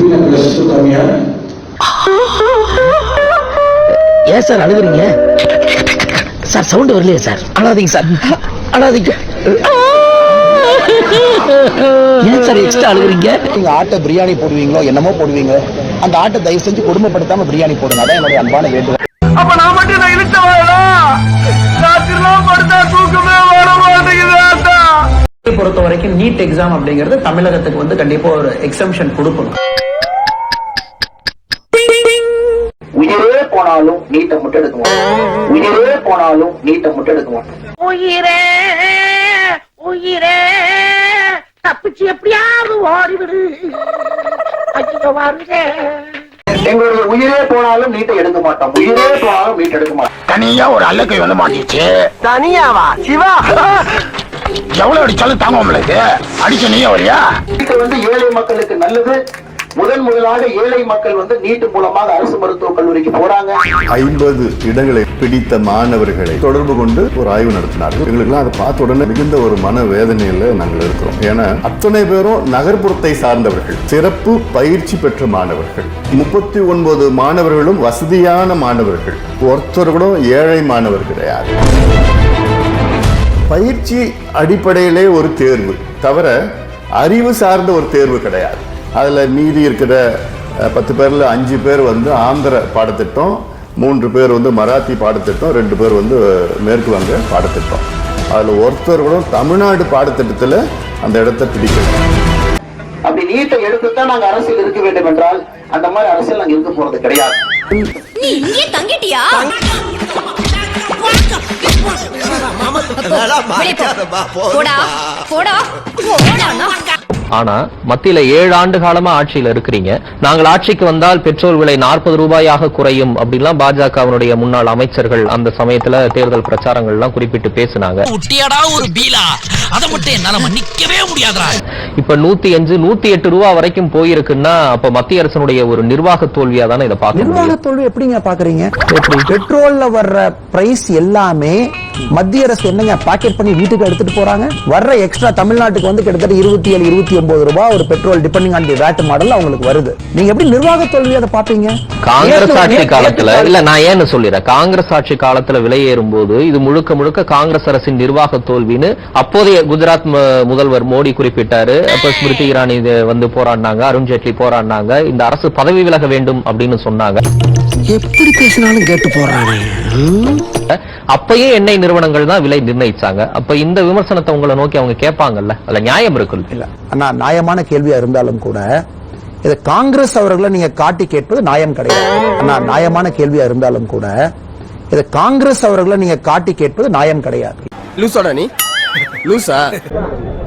To come here. ஏன் sir அழுகுறீங்க? Sir sound வரலையே சார். அழாதீங்க சார். அழாதீங்க. ஏன் சார் எக்ஸ்ட்ரா அழுகுறீங்க? நீங்க ஆட்டை பிரியாணி போடுவீங்களோ என்னமோ போடுவீங்க. அந்த ஆட்டை தயவு செஞ்சு கொடுமைப்படுத்தாம பிரியாணி போடுங்க. அதான் என்னுடைய அன்பான வேண்டுகோள். அப்ப நான் மட்டும் நான் இழுத்தவாடா ராத்திரிலாம் படுத்தா தூக்கமே வர மாட்டேங்குது பொறுத்த வரைக்கும் நீட் எக்ஸாம் அப்படிங்கிறது தமிழகத்துக்கு வந்து கண்டிப்பா ஒரு எக்ஸம்ஷன் கொடுக்கணும். உயிரே போனாலும் நீட்டை மட்டும் எடுக்க மாட்டோம். உயிரே போனாலும் நீட்டை மட்டும் எடுக்க மாட்டோம். உயிரே உயிரே. தப்பிச்சு எப்படியாவது ஓடிவிடு. எங்களுடைய உயிரே போனாலும் நீட்டை எடுக்க மாட்டோம். உயிரே போனாலும் நீட் எடுக்க மாட்டோம். தனியா ஒரு அல்லக்கை வந்து மாட்டிச்சு தனியாவா? சிவா? எவ்வளவு அடிச்சாலும் தாங்க உங்களுக்கு அடிச்ச நீயே வரியா வந்து ஏழை மக்களுக்கு நல்லது முதன் முதலாக ஏழை மக்கள் வந்து நீட்டு மூலமாக அரசு மருத்துவக் கல்லூரிக்கு போறாங்க. ஐம்பது இடங்களை பிடித்த மாணவர்களை தொடர்பு கொண்டு ஒரு ஆய்வு நடத்தினார்கள். எங்களுக்கு அதை பார்த்த உடனே மிகுந்த ஒரு மன வேதனையில நாங்கள் இருக்கிறோம். ஏன்னா அத்தனை பேரும் நகர்ப்புறத்தை சார்ந்தவர்கள் சிறப்பு பயிற்சி பெற்ற மாணவர்கள். முப்பத்தி ஒன்பது மாணவர்களும் வசதியான மாணவர்கள். ஒருத்தர் கூட ஏழை மாணவர் கிடையாது. பயிற்சி அடிப்படையிலே ஒரு தேர்வு. தவிர அறிவு சார்ந்த ஒரு தேர்வு கிடையாது. அதில் மீதி இருக்கிற பத்து பேரில் அஞ்சு பேர் வந்து ஆந்திர பாடத்திட்டம் மூன்று பேர் வந்து மராத்தி பாடத்திட்டம் ரெண்டு பேர் வந்து மேற்கு வங்க பாடத்திட்டம் அதில் ஒருத்தர் கூட தமிழ்நாடு பாடத்திட்டத்தில் அந்த இடத்தை பிடிக்கல அப்படி நீட்டை எடுத்துத்தான் நாங்க அரசியல் இருக்க வேண்டும் என்றால் அந்த மாதிரி அரசியல் நாங்க இருக்க போறது கிடையாது நீ இங்கே தங்கிட்டியா வெளியே போ. போடா போடா போடா ஆனா மத்தியில ஏழு ஆண்டு காலமா ஆட்சியில இருக்கிறீங்க. நாங்கள் ஆட்சிக்கு வந்தால் பெட்ரோல் விலை நாற்பது ரூபாயாக குறையும் அப்படின்லாம் பாஜகவினுடைய முன்னாள் அமைச்சர்கள் அந்த சமயத்துல தேர்தல் பிரச்சாரங்கள் எல்லாம் குறிப்பிட்டு பேசினாங்க. குட்டியாடா ஒரு பீலா. அதை மட்டும் என்னால மன்னிக்கவே முடியாதுடா. இப்ப நூத்தி அஞ்சு நூத்தி எட்டு ரூபா வரைக்கும் போயிருக்குன்னா அப்ப மத்திய அரசனுடைய ஒரு நிர்வாக தோல்வியா தானே இதை பார்க்க நிர்வாக தோல்வி எப்படிங்க பாக்குறீங்க பெட்ரோல்ல வர்ற பிரைஸ் எல்லாமே மத்திய அரசு என்னங்க பாக்கெட் பண்ணி வீட்டுக்கு எடுத்துட்டு போறாங்க? வர்ற எக்ஸ்ட்ரா தமிழ்நாட்டுக்கு வந்து கிட்டத்தட்ட இருபத்தி ஏழு இருபத்தி ஒன்பது ரூபாய் ஒரு petrol depending on the VAT model அவங்களுக்கு வருது. நீங்க எப்படி நிர்வாக தோல்வி அதை பாப்பீங்க காங்கிரஸ் ஆட்சி காலத்துல இல்ல நான் ஏன்னு சொல்லிடுறேன். காங்கிரஸ் ஆட்சி காலத்துல விலை ஏறும் போது இது முழுக்க முழுக்க காங்கிரஸ் அரசின் நிர்வாக தோல்வின்னு அப்போதைய குஜராத் முதல்வர் மோடி குறிப்பிட்டாரு. அப்ப ஸ்மிருதி இரானி இது வந்து போராடினாங்க அருண்ஜேட்லி போராடினாங்க. இந்த அரசு பதவி விலக வேண்டும் அப்படின்னு சொன்னாங்க. எப்படி பேசினாலும் கேட்டு போறானே அப்பயே எண்ணெய் நிறுவனங்கள் தான் விலை நிர்ணயிச்சாங்க. அப்ப இந்த விமர்சனத்தை உங்களை நோக்கி அவங்க கேட்பாங்கல்ல? அதுல நியாயம் இருக்குல்ல? இல்ல அண்ணா நியாயமான கேள்வியா இருந்தாலும் கூட இதை காங்கிரஸ் அவர்களை நீங்க காட்டி கேட்பது நியாயம் கிடையாது. அண்ணா நியாயமான கேள்வியா இருந்தாலும் கூட இதை காங்கிரஸ் அவர்களை நீங்க காட்டி கேட்பது நியாயம் கிடையாது. லூசாடா நீ? லூசா?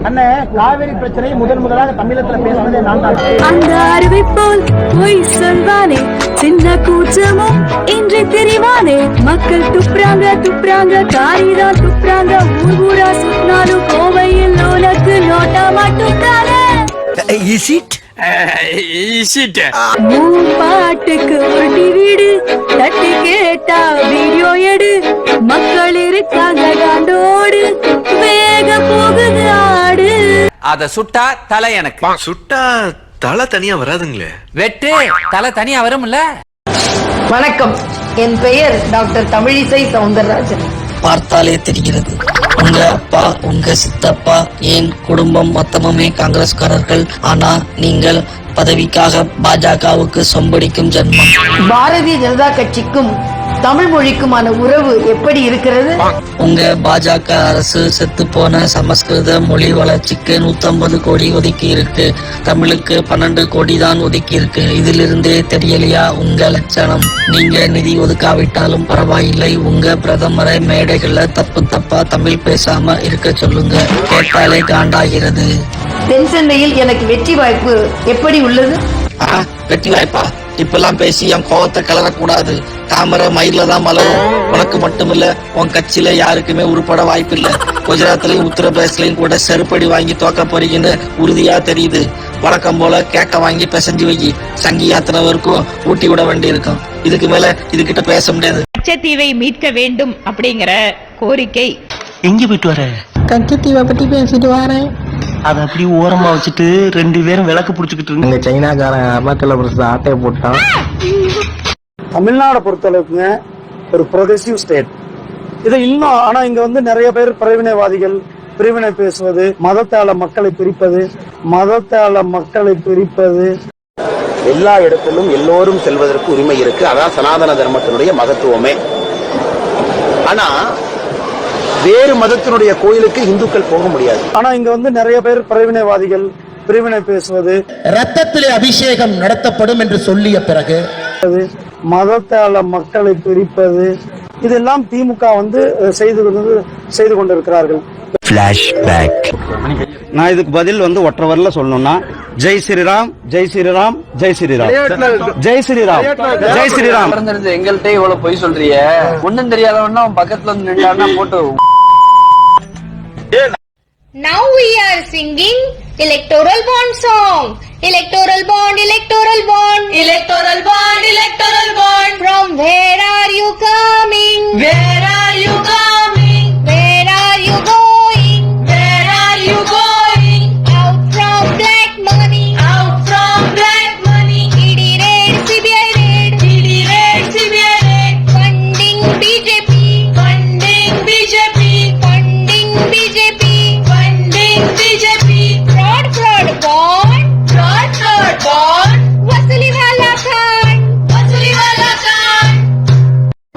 அண்ணே காவிரி பிரச்சனை முதன் முதலாக தமிழகத்துல பேசுனதே நான் தான். அந்த அருவி போல் பொய் சொல்வானே சின்ன கூச்சமும் இன்றி தெரிவானே. மக்கள் துப்புறாங்க துப்புறாங்க காரிதான் துப்புறாங்க. ஊர் ஊரா சுத்தினாலும் கோவையில் உனக்கு நோட்டா மட்டும் தானே உன் பாட்டுக்கு ஒரு வீடு. தட்டி கேட்டா வீடியோ எடு. மக்கள் இருக்காங்க காண்டோடு. வேக போகுது ஆடு. அத சுட்டா தலை எனக்கு. சுட்டா தலை தனியா வராதுங்களே. வெட்டு தலை தனியா வரும்ல? வணக்கம். என் பெயர் டாக்டர் தமிழிசை சவுந்தரராஜன். பார்த்தாலே தெரிகிறது. உங்க அப்பா உங்க சித்தப்பா என் குடும்பம் மொத்தமுமே காங்கிரஸ்காரர்கள். ஆனா நீங்கள் பதவிக்காக பாஜகவுக்கு சொம்படிக்கும் ஜன்மம். பாரதிய ஜனதா கட்சிக்கும் தமிழ் மொழிக்குமான உறவு எப்படி இருக்கிறது? உங்க பாஜக அரசு செத்து போன சமஸ்கிருத மொழி வளர்ச்சிக்கு 150 கோடி ஒதுக்கி இருக்கு. தமிழுக்கு பன்னெண்டு கோடி தான் ஒதுக்கி இருக்கு. இதிலிருந்தே தெரியலையா உங்க லட்சணம்? நீங்க நிதி ஒதுக்காவிட்டாலும் பரவாயில்லை. உங்க பிரதமரை மேடைகள்ல தப்பு தப்பா தமிழ் பேசாம இருக்க சொல்லுங்க. கேட்டாலே காண்டாகிறது. தென் சென்னையில் எனக்கு வெற்றி வாய்ப்பு எப்படி உள்ளது? வெற்றி வாய்ப்பா? இப்பெல்லாம் பேசி என் கோவத்தை கிளறக்கூடாது. தாமரை மயில தான் மலரும். உனக்கு மட்டுமில்ல உன் கட்சியில யாருக்குமே உருப்பட வாய்ப்பு இல்ல குஜராத்லயும் உத்தரப்பிரதேசலையும் கூட செருப்படி வாங்கி தோக்க போறீங்கன்னு உறுதியா தெரியுது. வழக்கம் போல கேக்க வாங்கி பிசைஞ்சு வை. சங்கி யாத்திரை வரைக்கும் ஊட்டி விட வேண்டி இருக்கும் இதுக்கு மேல இதுகிட்ட பேச முடியாது. லட்சத்தீவை மீட்க வேண்டும் அப்படிங்கிற கோரிக்கை. எங்க போயிட்டு வர? கச்சத்தீவை பற்றி பேசிட்டு வரேன். அதை அப்படியே ஓரமா வச்சுட்டு ரெண்டு பேரும் விளக்கு புடிச்சுக்கிட்டு இந்த சைனாக்காரன் அருணாச்சல பிரதேச ஆட்டையை போட்டான். தமிழ்நாடை பொறுத்தளவுக்குங்க ஒரு ப்ரொகசிவ் ஸ்டேட் இது இன்னும் ஆனா இங்க வந்து நிறைய பேர் பிரிவினைவாதிகள் பிரிவினை பேசுவது மதத்தால மக்களை பிரிப்பது மதத்தால மக்களை பிரிப்பது. எல்லா இடத்திலும் எல்லோரும் செல்வதற்கு உரிமை இருக்கு. அதான் சனாதன தர்மத்தினுடைய மகத்துவமே. ஆனா வேறு மதத்தினுடைய கோயிலுக்கு இந்துக்கள் போக முடியாது. ஆனா இங்க வந்து நிறைய பேர் பிரிவினைவாதிகள் பிரிவினை பேசுவது. ரத்தத்திலே அபிஷேகம் நடத்தப்படும் என்று சொல்லிய பிறகு மதத்தால மக்களை பிரிப்பது இதெல்லாம் திமுக வந்து செய்து கொண்டு செய்து கொண்டிருக்கிறார்கள். நான் இதுக்கு பதில் வந்து ஒற்றை வரல சொல்லணும்னா ஜெய் ஸ்ரீராம் ஜெய் ஸ்ரீராம் ஜெய் ஸ்ரீராம். ஜெய் ஸ்ரீராம் ஜெய் ஸ்ரீராம். எங்கள்கிட்ட இவ்வளவு பொய் சொல்றிய? ஒண்ணும் தெரியாதவன்னா பக்கத்துல வந்து நின்றான்னா போட்டு Now we are singing electoral bond song. Electoral bond, electoral bond,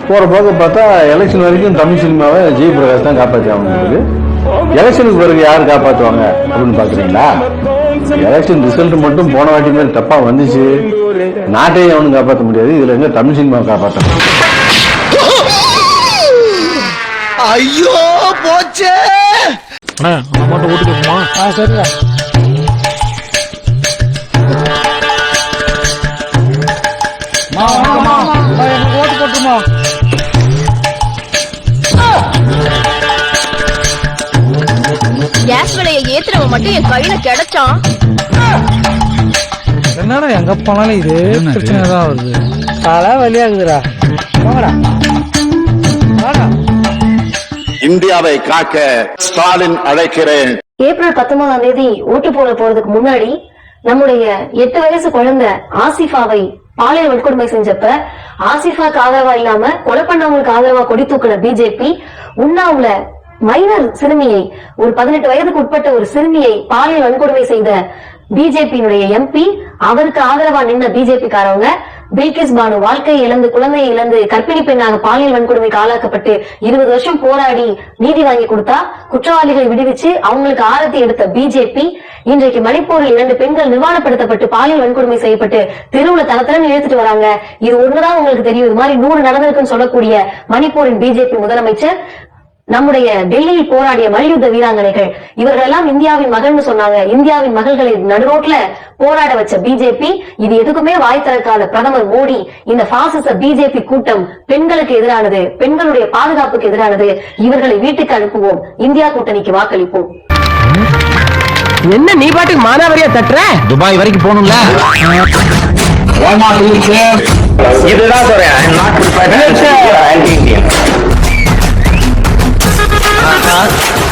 போற போக பார்த்தா எலெக்ஷன் வரைக்கும் தமிழ் சினிமாவை ஜெய் பிரகாஷ் தான் காப்பாற்றி அவங்களுக்கு எலெக்ஷனுக்கு பிறகு யார் காப்பாற்றுவாங்க அப்படின்னு பாக்குறீங்களா எலெக்ஷன் ரிசல்ட் மட்டும் போன வாட்டி மாதிரி தப்பா வந்துச்சு. நாட்டையும் அவனும் காப்பாற்ற முடியாது. இதுல எங்க தமிழ் சினிமாவை காப்பாற்ற ஐயோ போச்சே. கேஸ் விலையை ஏத்துறவன் மட்டும் என் கையில கிடைச்சான். என்னடா எங்க போனாலும் இதே பிரச்சனை தான் வருது. தலை வழியாகுதுடா வாடா. இந்தியாவை காக்க ஸ்டாலின் அழைக்கிறேன். ஏப்ரல் பத்தொன்பதாம் தேதி ஓட்டு போட போறதுக்கு முன்னாடி நம்முடைய எட்டு வயசு குழந்தை ஆசிஃபாவை பாலியல் வன்கொடுமை செஞ்சப்ப ஆசிஃபாக்கு ஆதரவா இல்லாம கொலை பண்ணவங்களுக்கு ஆதரவா கொடி தூக்கின பிஜேபி உண்ணாவுல மைனர் சிறுமியை ஒரு பதினெட்டு வயதுக்கு உட்பட்ட ஒரு சிறுமியை பாலியல் வன்கொடுமை செய்த பிஜேபியினுடைய எம்பி அவருக்கு ஆதரவா நின்ன பிஜேபி காரவங்க பில்கிஸ் பானு வாழ்க்கையை இழந்து குழந்தையை இழந்து கர்ப்பிணி பெண்ணாக பாலியல் வன்கொடுமைக்கு ஆளாக்கப்பட்டு இருபது வருஷம் போராடி நீதி வாங்கி கொடுத்தா குற்றவாளிகளை விடுவிச்சு அவங்களுக்கு ஆரத்தி எடுத்த பிஜேபி இன்றைக்கு மணிப்பூரில் இரண்டு பெண்கள் நிர்வாணப்படுத்தப்பட்டு பாலியல் வன்கொடுமை செய்யப்பட்டு தெருவுல தளத்திலும் இழுத்துட்டு வராங்க. இது ஒண்ணுதான் உங்களுக்கு தெரியும். இது மாதிரி நூறு நடந்திருக்குன்னு சொல்லக்கூடிய மணிப்பூரின் பிஜேபி முதலமைச்சர். நம்முடைய டெல்லியில் போராடிய மல்யுத்த வீராங்கனைகள் இவர்கள் எல்லாம் இந்தியாவின் மகள்னு சொன்னாங்க. இந்தியாவின் மகள்களை நடுரோட்ல போராட வச்ச பிஜேபி இது எதுக்குமே வாய் திறக்காத பிரதமர் மோடி. இந்த பாசிச பிஜேபி கூட்டம் பெண்களுக்கு எதிரானது பெண்களுடைய பாதுகாப்புக்கு எதிரானது. இவர்களை வீட்டுக்கு அனுப்புவோம். இந்தியா கூட்டணிக்கு வாக்களிப்போம். என்ன நீ பாட்டுக்கு மானாவரியா தட்டுற? துபாய் வரைக்கும் போகணும்ல. இதுதான் சொல்றேன் Iraq